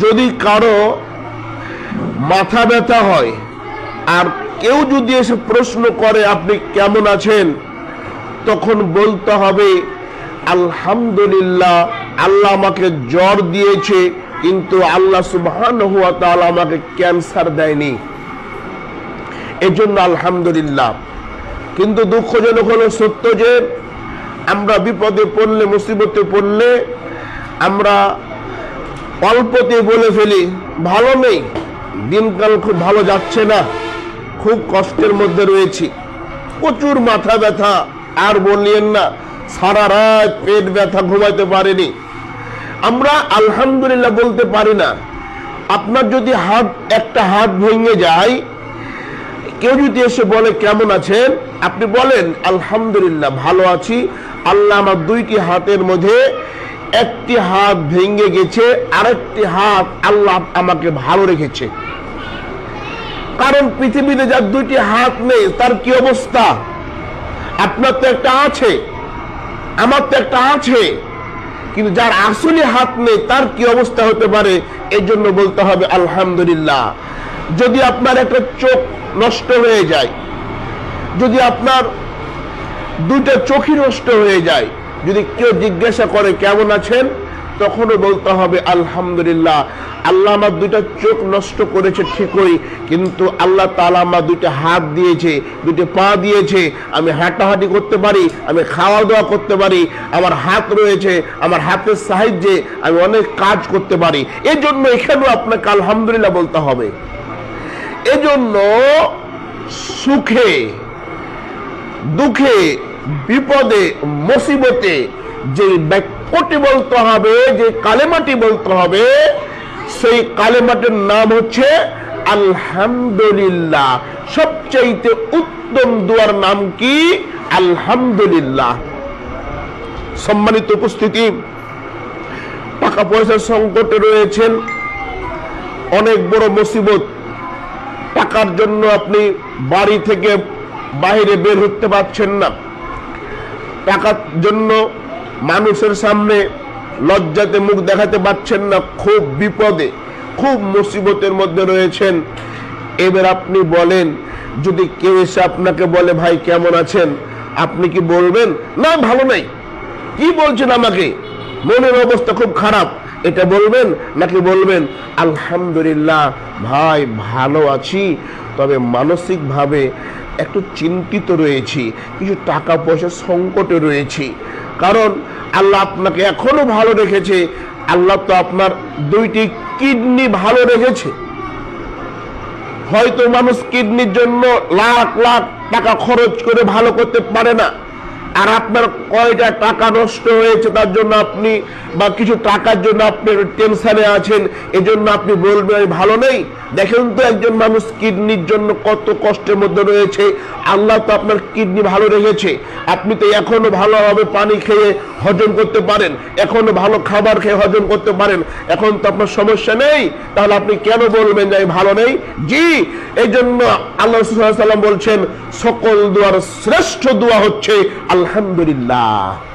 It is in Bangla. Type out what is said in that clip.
যদি কারও মাথা ব্যথা হয়, আর কেউ যদি এসে প্রশ্ন করে আপনি কেমন আছেন, তখন বলতে হবে, আলহামদুলিল্লাহ, আল্লাহ আমাকে জ্বর দিয়েছে, কিন্তু আল্লাহ সুবহান হুয়া তাআলা আমাকে ক্যান্সার দেয়নি। এজন্য আলহামদুলিল্লাহ। কিন্তু দুঃখজনক হলো সত্য যে, আমরা বিপদে পড়লে, মুসিবতে পড়লে, আমরা অল্পতে বলে ফেলি, ভালো নেই দিনকাল খুব ভালো যাচ্ছে না, খুব কষ্টের মধ্যে রয়েছি। প্রচুর মাথা ব্যথা, আর বললেন না, সারা রাত পেট ব্যথা ঘুমাইতে পারেনি। আমরা আলহামদুলিল্লাহ বলতে পারি না। আপনার যদি হাত, একটা হাত ভেঙে যায়, কেউ যদি এসে বলে, কেমন আছেন? আপনি বলেন, আলহামদুলিল্লাহ, ভালো আছি। আল্লাহ আমার দুইটি হাতের মধ্যে একটি হাত ভেঙে গেছে, আরেকটি হাত আল্লাহ আমাকে ভালো রেখেছে। কারণ পৃথিবীতে যার দুইটি হাত নেই, তার কি অবস্থা? আপনার তো একটা আছে, আমার তো একটা আছে, কিন্তু যার আসলে হাত নেই, তার কি অবস্থা হতে পারে? এই জন্য বলতে হবে, আলহামদুলিল্লাহ। যদি আপনার একটা চোখ নষ্ট হয়ে যায়, যদি আপনার দুইটা চোখই নষ্ট হয়ে যায় যদি কেউ জিজ্ঞাসা করে কেমন আছেন, তখনও বলতে হবে, আলহামদুলিল্লাহ। আল্লাহ আমার দুইটা চোখ নষ্ট করেছে ঠিকই, কিন্তু আল্লাহ তাআলা আমার দুইটা হাত দিয়েছে, দুইটা পা দিয়েছে। আমি হাঁটাহাঁটি করতে পারি, আমি খাওয়া দাওয়া করতে পারি, আমার হাত রয়েছে, আমার হাতের সাহায্যে আমি অনেক কাজ করতে পারি। এই জন্য এখানেও আপনাকে আলহামদুলিল্লাহ বলতে হবে। এজন্য সুখে, দুঃখে বিপদে, মুসিবতে যে বাক্যটি বলতে হবে যে কালেমাটি বলতে হবে, সেই কালেমাটির নাম হচ্ছে আলহামদুলিল্লাহ। সবচাইতে উত্তম দুয়ার নাম কি? আলহামদুলিল্লাহ। সম্মানিত উপস্থিতি টাকা পয়সার সংকটে রয়েছেন, অনেক বড় মুসিবত। টাকার জন্য আপনি বাড়ি থেকে বাইরে বের হতে পারছেন না। টাকার জন্য মানুষের সামনে লজ্জাতে মুখ দেখাতে পারছেন না, খুব বিপদে, খুব মুসিবতের মধ্যে রয়েছেন। এবার আপনি বলেন, যদি কেউ এসে আপনাকে বলে, ভাই, কেমন আছেন? আপনি কি বলবেন? না, ভালো নাই। কি বলছেন আমাকে? মনের অবস্থা খুব খারাপ। এটা বলবেন নাকি বলবেন? আলহামদুলিল্লাহ, ভাই, ভালো আছি। তবে মানসিকভাবে একটু চিন্তিত রয়েছি, কিছু টাকা পয়সার সংকটে রয়েছি। কারণ আল্লাহ আপনাকে এখনও ভালো রেখেছে, আল্লাহ তো আপনার দুইটি কিডনি ভালো রেখেছে। হয়তো মানুষ কিডনির জন্য লাখ লাখ টাকা খরচ করে ভালো করতে পারে না। আর আপনার কয়টা টাকা নষ্ট হয়েছে তার জন্য আপনি বা কিছু টাকার জন্য আপনি টেনশনে আছেন, এজন্য আপনি বলবেন ভালো নেই। দেখেন তো একজন মানুষ কিডনির জন্য কত কষ্টের মধ্যে রয়েছে। আল্লাহ তো আপনার কিডনি ভালো রেখেছে। আপনি তো এখনও ভালোভাবে পানি খেয়ে হজম করতে পারেন, এখনও ভালো খাবার খেয়ে হজম করতে পারেন। এখন তো আপনার সমস্যা নেই। তাহলে আপনি কেন বলবেন যে ভালো নেই? জি এই জন্য আল্লাহ সাল্লাম বলছেন, সকল দুয়ার শ্রেষ্ঠ দোয়া হচ্ছে আলহামদুলিল্লাহ।